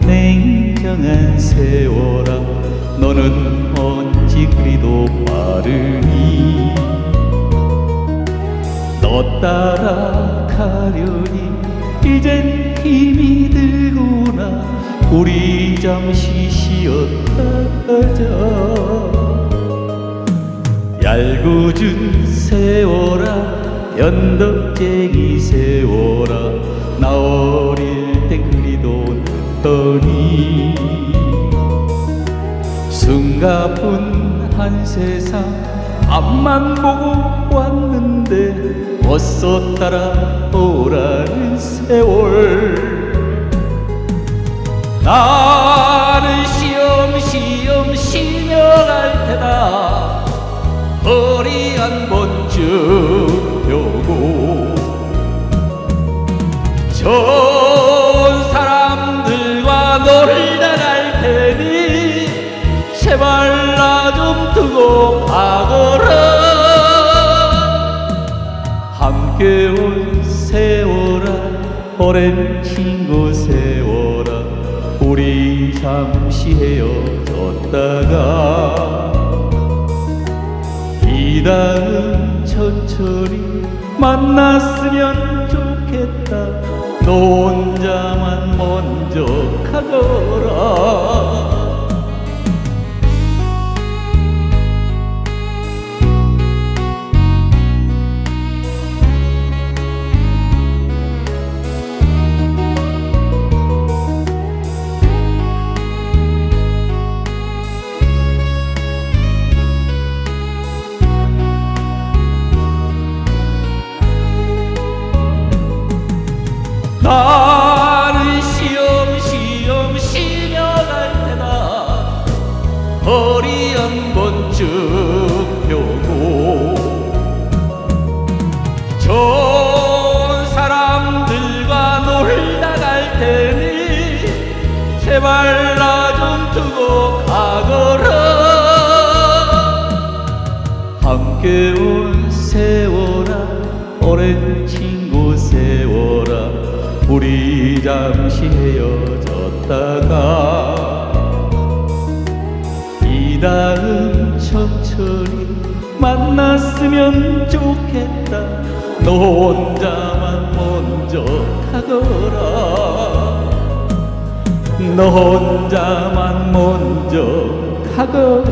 냉정한 세월아 너는 어찌 그리도 빠르니? 너 따라가려니 이젠 힘이 들구나. 우리 잠시 쉬었다 하자. 얄궂은 세월아 연덕쟁이 세월아 났더니 숨가쁜 한 세상 앞만 보고 왔는데 어서 따라오라는 세월. 나는 시험시험 쉬며갈 테다. 허리 한 번쯤 펴고 좋 오랜 친구 세월아 우리 잠시 헤어졌다가 이 다음 천천히 만났으면 좋겠다. 너 혼자만 먼저 가거라 허리 한 번쯤 펴고. 좋은 사람들과 놀다 갈 테니 제발 나 좀 두고 가거라. 함께 온 세월아 오랜 친구 세월아 우리 잠시 헤어졌다가 천천히 만났으면 좋겠다. 너 혼자만 먼저 가거라. 너 혼자만 먼저 가거라